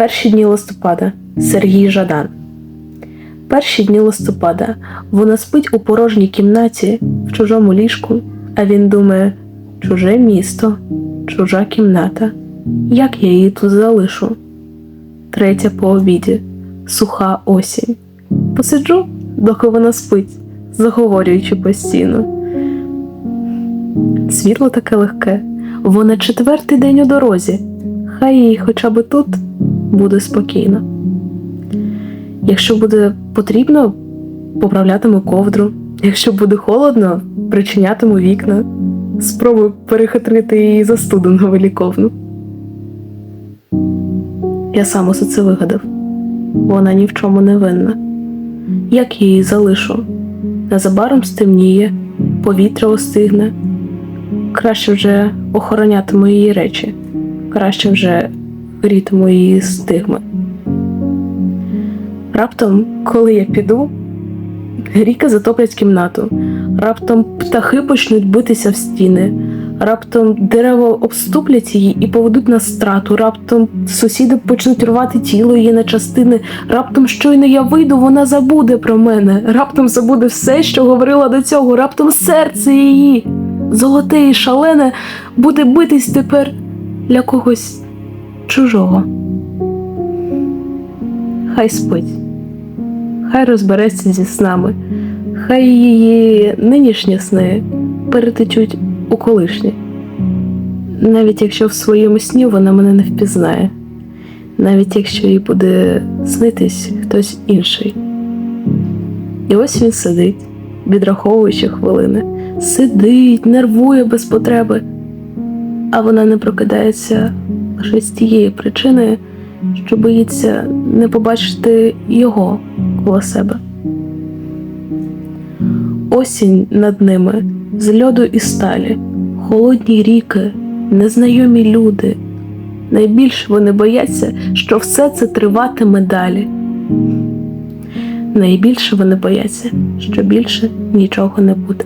Перші дні листопада Сергій Жадан. Перші дні листопада вона спить у порожній кімнаті в чужому ліжку, а він думає: чуже місто, чужа кімната. Як я її тут залишу? Третя по обіді, суха осінь. Посиджу, доки вона спить, заговорюючи постійно. Світло таке легке, вона четвертий день у дорозі. Хай їй хоча б тут буде спокійно. Якщо буде потрібно, поправлятиму ковдру. Якщо буде холодно, причинятиму вікна. Спробую перехитрити її застуду новеліковну. Я сам усе це вигадав. Вона ні в чому не винна. Як її залишу? Незабаром стемніє, повітря остигне. Краще вже охоронятиму її речі, краще вже грітиму її стигми. Раптом, коли я піду, ріки затоплять кімнату, раптом птахи почнуть битися в стіни, раптом дерева обступлять її і поведуть на страту, раптом сусіди почнуть рвати тіло її на частини, раптом щойно я вийду, вона забуде про мене, раптом забуде все, що говорила до цього, раптом серце її, золоте і шалене, буде битись тепер для когось чужого. Хай спить, хай розбереться зі снами, хай її нинішні сни перетечуть у колишні. Навіть якщо в своєму сні вона мене не впізнає, навіть якщо їй буде снитись хтось інший. І ось він сидить, відраховуючи хвилини, сидить, нервує без потреби, а вона не прокидається лише з тієї причини, що боїться не побачити його коло себе. Осінь над ними з льоду і сталі, холодні ріки, незнайомі люди. Найбільше вони бояться, що все це триватиме далі. Найбільше вони бояться, що більше нічого не буде.